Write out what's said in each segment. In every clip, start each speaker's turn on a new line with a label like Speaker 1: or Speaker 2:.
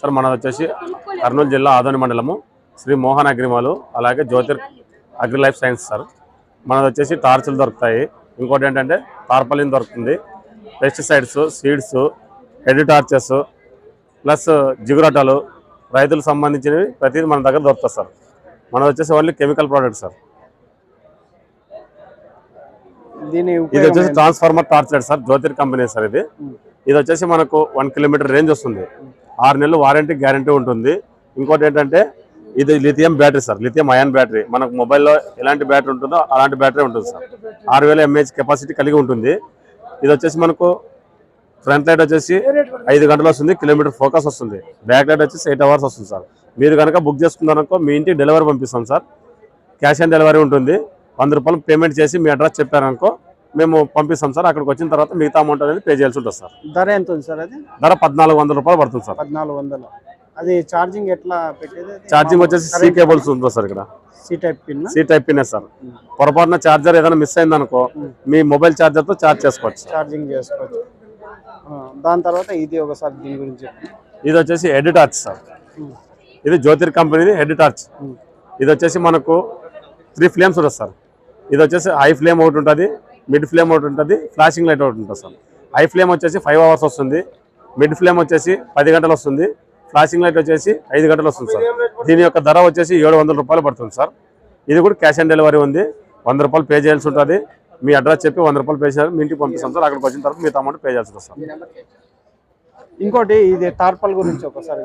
Speaker 1: Sir మనది వచ్చేసి కర్నూలు జిల్లా ఆదోని మండలము శ్రీ మోహన్ అగ్రిమాలు అలాగే Jyothir agri life science sir మనది వచ్చేసి టార్చులు దొరుకుతాయి ఇంకోటి ఏంటంటే తార్పలిన్ దొరుకుతుంది pesticides seeds head torches plus జిగురటలు రైతులకు సంబంధించినవి ప్రతిదీ మన దగ్గర దొరుకుతుంది సార్ మనది వచ్చేసి ఓన్లీ కెమికల్ ప్రోడక్ట్ సార్ ఇది వచ్చేసి transformer torch sir Jyothir company sir ఇది ఇది వచ్చేసి మనకు వన్ కిలోమీటర్ రేంజ్ వస్తుంది ఆరు నెలలు వారంటీ గ్యారంటీ ఉంటుంది ఇంకోటి ఏంటంటే ఇది lithium battery sir lithium ion battery మనకు మొబైల్లో ఎలాంటి బ్యాటరీ ఉంటుందో అలాంటి బ్యాటరీ ఉంటుంది సార్ ఆరు వేల ఎంఏహెచ్ కెపాసిటీ కలిగి ఉంటుంది ఇది వచ్చేసి మనకు ఫ్రంట్ లైట్ వచ్చేసి ఐదు గంటలు వస్తుంది కిలోమీటర్ ఫోకస్ వస్తుంది బ్యాక్ లైట్ వచ్చేసి ఎయిట్ అవర్స్ వస్తుంది సార్ మీరు కనుక బుక్ చేసుకున్నారనుకో మీ ఇంటికి డెలివరీ పంపిస్తాం సార్ క్యాష్ ఆన్ డెలివరీ ఉంటుంది వంద రూపాయలు పేమెంట్ చేసి మీ అడ్రస్ చెప్పారనుకో మేము పంపిస్తాం సార్ అక్కడికి వచ్చిన తర్వాత మిగతా అమౌంట్ అనేది పే చేయాల్సి ఉంటుంది సార్
Speaker 2: ధర ఎంత ఉంది సార్ అది
Speaker 1: ధర పద్నాలుగు వందల రూపాయలు పడుతుంది సార్
Speaker 2: పద్నాలుగు వందలు అది ఛార్జింగ్ ఎట్లా పెట్టేది
Speaker 1: ఛార్జింగ్ వచ్చేసి సీ కేబుల్స్ ఉందా సార్ ఇక్కడ
Speaker 2: C type pin
Speaker 1: C type pin sir పొరపాటున ఛార్జర్ ఏదైనా మిస్ అయింది అనుకో hmm. మీ మొబైల్ ఛార్జర్ తో ఛార్జ్ చేసుకోవచ్చు
Speaker 2: ఛార్జింగ్ చేసుకోవచ్చు దాని తర్వాత ఇది ఒకసారి దీని గురించి
Speaker 1: ఇది వచ్చేసి హెడ్ టార్చ్ సార్ hmm. ఇది జ్యోతిర్ కంపెనీది హెడ్ టార్చ్ hmm. ఇది వచ్చేసి మనకు త్రీ ఫ్లేమ్స్ ఉంటుంది సార్ ఇది వచ్చేసి హై ఫ్లేమ్ ఒకటి ఉంటుంది మిడ్ ఫ్లేమ్ ఒకటి ఉంటుంది ఫ్లాషింగ్ లైట్ ఒకటి ఉంటుంది సార్ హై ఫ్లేమ్ వచ్చేసి ఫైవ్ అవర్స్ వస్తుంది మిడ్ ఫ్లేమ్ వచ్చేసి పది గంటలు వస్తుంది ఫ్లాషింగ్ లైట్ వచ్చేసి ఐదు గంటలు వస్తుంది సార్ దీని యొక్క ధర వచ్చేసి ఏడు రూపాయలు పడుతుంది సార్ ఇది కూడా క్యాష్ ఆన్ డెలివరీ ఉంది వంద రూపాయలు పే చేయాల్సి ఉంటుంది మీ అడ్రస్ చెప్పి వంద రూపాయలు పే చేయాలి మీ ఇంటికి పంపిస్తాం సార్ అక్కడికి వచ్చిన తర్వాత మీతో అమౌంట్ పే చేయాల్సి వస్తుంది
Speaker 2: ఇంకోటి ఇది తార్పల్ గురించి ఒకసారి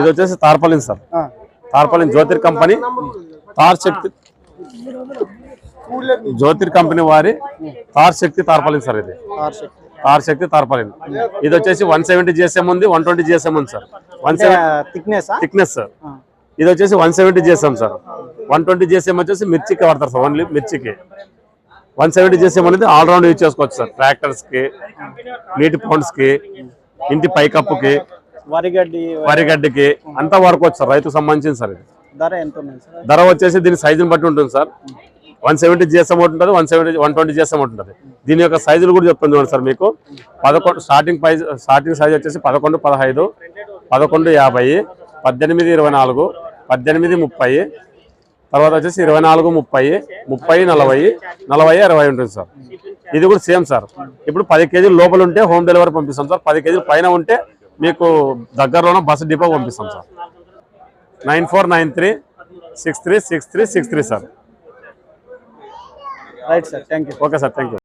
Speaker 1: ఇది వచ్చేసి tarpaulin
Speaker 2: sir
Speaker 1: tarpaulin Jyothir company తార్ చెప్తే జ్యోతిర్ కంపెనీ వారి తార్ శక్తి తార్పాలింది సార్ ఇది తార్ శక్తి తార్పాలింది ఇది వచ్చేసి వన్ సెవెంటీ జిఎస్ఎం ఉంది వన్ ట్వంటీ జిఎస్ఎం ఉంది sir
Speaker 2: one thickness
Speaker 1: thickness sir ఇది వచ్చేసి one seventy GSM sir one twenty GSM వచ్చేసి మిర్చికి వాడతారు సార్ ఓన్లీ మిర్చికి వన్ సెవెంటీ జిఎస్ఎం అనేది ఆల్ రౌండ్ యూజ్ చేసుకోవచ్చు సార్ ట్రాక్టర్స్కి నీటి పౌండ్స్కి ఇంటి పైకప్పుకి
Speaker 2: వరిగడ్డి
Speaker 1: వరిగడ్డికి అంతా వాడుకోవచ్చు సార్ రైతుకు సంబంధించింది సార్
Speaker 2: ధర ఎంత
Speaker 1: ధర వచ్చేసి దీని సైజుని బట్టి ఉంటుంది sir one seventy GS amount ఉంటుంది one seventy one twenty GS amount ఉంటుంది దీని యొక్క సైజులు కూడా చెప్తాను చూడండి సార్ మీకు పదకొండు స్టార్టింగ్ ప్రైజ్ స్టార్టింగ్ సైజ్ వచ్చేసి పదకొండు పదహైదు పదకొండు యాభై పద్దెనిమిది ఇరవై నాలుగు పద్దెనిమిది ముప్పై తర్వాత వచ్చేసి ఇరవై నాలుగు ముప్పై ముప్పై నలభై నలభై అరవై ఉంటుంది సార్ ఇది కూడా సేమ్ సార్ ఇప్పుడు పది కేజీలు లోపల ఉంటే హోమ్ డెలివరీ పంపిస్తాం సార్ పది కేజీలు పైన ఉంటే మీకు దగ్గరలోనే బస్సు డిపో పంపిస్తాం sir nine four nine three six three six three six three sir
Speaker 2: right sir thank you
Speaker 1: okay sir thank you